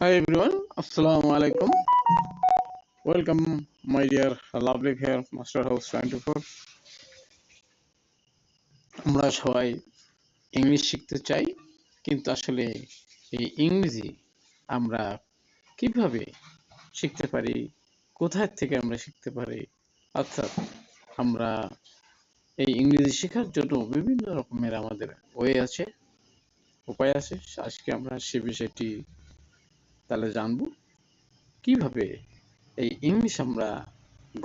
Hi everyone, Assalamu. Welcome, my dear lovely here, Master House 24. আমরা সবাই English শিখতে চাই কিন্তু আসলে এই ইংরেজি আমরা কীভাবে শিখতে পারি কোথায় থেকে আমরা শিখতে পারি অর্থাৎ আমরা এই ইংরেজি শেখার জন্য বিভিন্ন রকমের আমাদের ওয়ে আছে উপায় আছে আজকে আমরা সে বিষয়টি তাহলে জানব কীভাবে এই ইংলিশ আমরা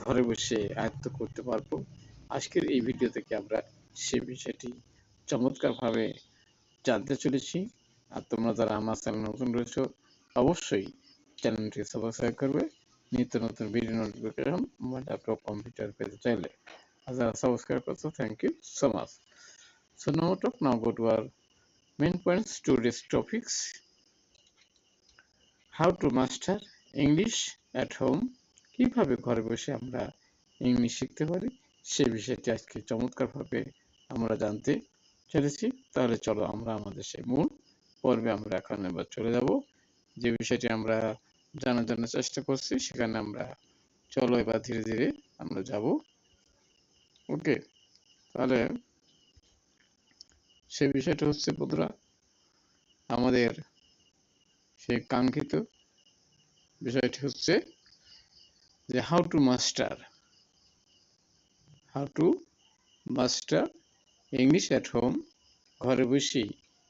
ঘরে বসে আয়ত্ত করতে পারব। আজকের এই ভিডিও থেকে আমরা সে বিষয়টি চমৎকারভাবে জানতে চলেছি। আর তোমরা যারা আমার চ্যানেল নতুন রয়েছে, অবশ্যই চ্যানেলটি সাবস্ক্রাইব করবে। নিত্য নতুন video notification mobile laptop computer পেতে চাইলে। আর যারা সাবস্ক্রাইব করছ thank you so much so now talk now go to our main points to this topics how to master English at home কীভাবে ঘরে বসে আমরা ইংলিশ শিখতে পারি? সে বিষয়টি আজকে চমৎকারভাবে আমরা জানতে চলেছি তাহলে চলো আমরা আমাদের সেই মূল পর্বে আমরা এখন এবার চলে যাব। যে বিষয়টি আমরা জানার জন্য চেষ্টা করছি, সেখানে আমরা চলো এবার ধীরে ধীরে আমরা যাব। ওকে, তাহলে সে বিষয়টা হচ্ছে বন্ধুরা, আমাদের সেই কাঙ্ক্ষিত বিষয়টি হচ্ছে যে how to master how to master English at home ঘরে বসেই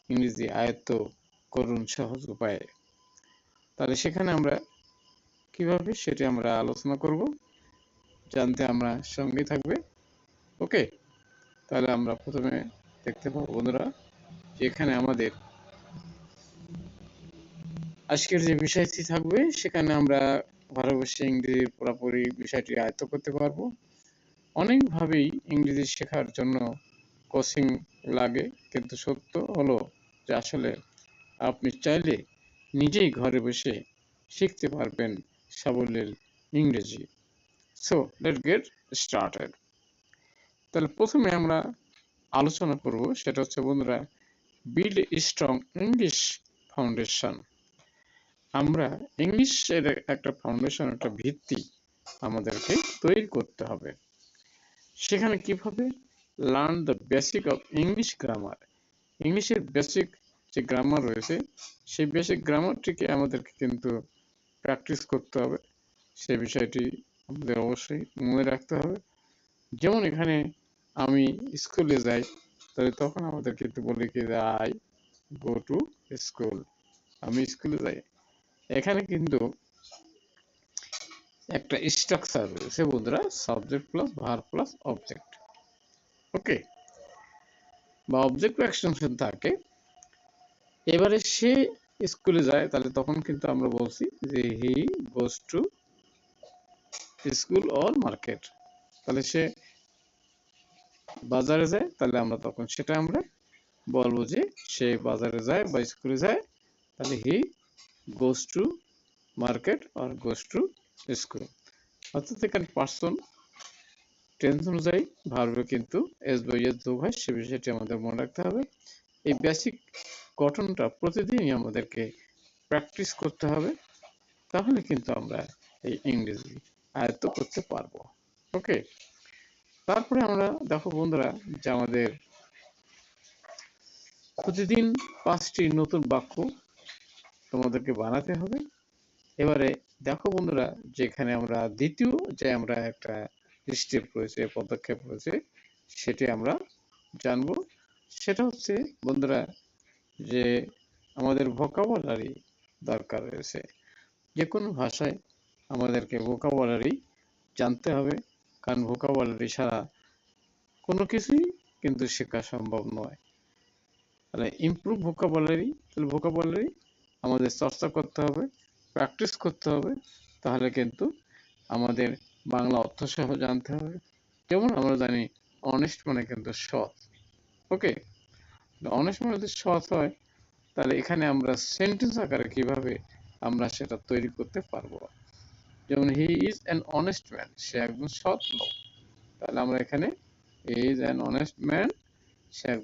ইংরেজি আয়ত্ত করুন সহজ উপায়ে। তাহলে সেখানে আমরা কীভাবে সেটি আমরা আলোচনা করব, জানতে আমরা সঙ্গে থাকবে। ওকে তাহলে আমরা প্রথমে দেখতে পাবো বন্ধুরা যে এখানে আমাদের আজকের যে বিষয়টি থাকবে, সেখানে আমরা ঘরে বসে ইংরেজির পুরোপুরি বিষয়টি আয়ত্ত করতে পারব। অনেকভাবেই ইংরেজি শেখার জন্য কোচিং লাগে, কিন্তু সত্য হলো যে আসলে আপনি চাইলে নিজেই ঘরে বসে শিখতে পারবেন সাবলীল ইংরেজি। সো লেট গেট স্টার্টেড তাহলে প্রথমে আমরা আলোচনা করব, সেটা হচ্ছে বন্ধুরা বিল্ড স্ট্রং ইংলিশ ফাউন্ডেশন আমরা ইংলিশের একটা ফাউন্ডেশন একটা ভিত্তি আমাদেরকে তৈরি করতে হবে। সেখানে কীভাবে? Learn the basic of English grammar ইংলিশের বেসিক যে গ্রামার রয়েছে, সেই বেসিক গ্রামারটিকে আমাদেরকে কিন্তু প্র্যাকটিস করতে হবে। সে বিষয়টি আমাদের অবশ্যই মনে রাখতে হবে। যেমন এখানে আমি স্কুলে যাই, তাহলে তখন আমাদের কিন্তু বলি কি আই গো টু স্কুল আমি স্কুলে যাই। এখানে কিন্তু একটা স্ট্রাকচার রয়েছে বন্ধুরা subject plus verb plus object okay বা অবজেক্ট এক্সটেনশন থাকে, এবারে সে স্কুলে যায়, তাহলে তখন কিন্তু আমরা বলছি যে he goes to school or market তাহলে সে বাজারে যায়, তাহলে আমরা তখন সেটা আমরা বলব যে সে বাজারে যায় বা স্কুলে যায়, তাহলে হি গোস টু মার্কেট আর গোস টু স্কুল অর্থাৎ এখানে পার্সন টেন্স অনুযায়ী ভার্বে কিন্তু এস বাই এস যোগ হয়, সে বিষয়টি আমাদের মনে রাখতে হবে। এই বেসিক গঠনটা প্রতিদিনই আমাদেরকে প্র্যাকটিস করতে হবে, তাহলে কিন্তু আমরা এই ইংরেজি আয়ত্ত করতে পারব। ওকে তারপরে আমরা দেখো বন্ধুরা যে আমাদের প্রতিদিন পাঁচটি নতুন বাক্য তোমাদেরকে বানাতে হবে। এবারে দেখো বন্ধুরা, যেখানে আমরা দ্বিতীয় যে আমরা একটা স্টেপ রয়েছে, পদক্ষেপ রয়েছে, সেটি আমরা জানব। সেটা হচ্ছে বন্ধুরা যে আমাদের ভোকাবুলারি দরকার রয়েছে। যে কোনো ভাষায় আমাদেরকে ভোকাবুলারি জানতে হবে, কারণ ভোকাবুলারি ছাড়া কোনো কিছুই কিন্তু শেখা সম্ভব নয়। তাহলে ইমপ্রুভ ভোকাবুলারি তাহলে ভোকাবুলারি আমাদের চর্চা করতে হবে প্র্যাকটিস করতে হবে, তাহলে কিন্তু আমাদের বাংলা অর্থ সহ জানতে হবে। যেমন আমরা জানি অনেস্ট মানে কিন্তু সৎ। ওকে অনেস্ট মানে যদি সৎ হয়, তাহলে এখানে আমরা সেন্টেন্স আকারে কীভাবে আমরা সেটা তৈরি করতে পারব? যেমন he is an honest man সে একজন সৎ লোক। তাহলে আমরা এখানে he is an honest man সে একজন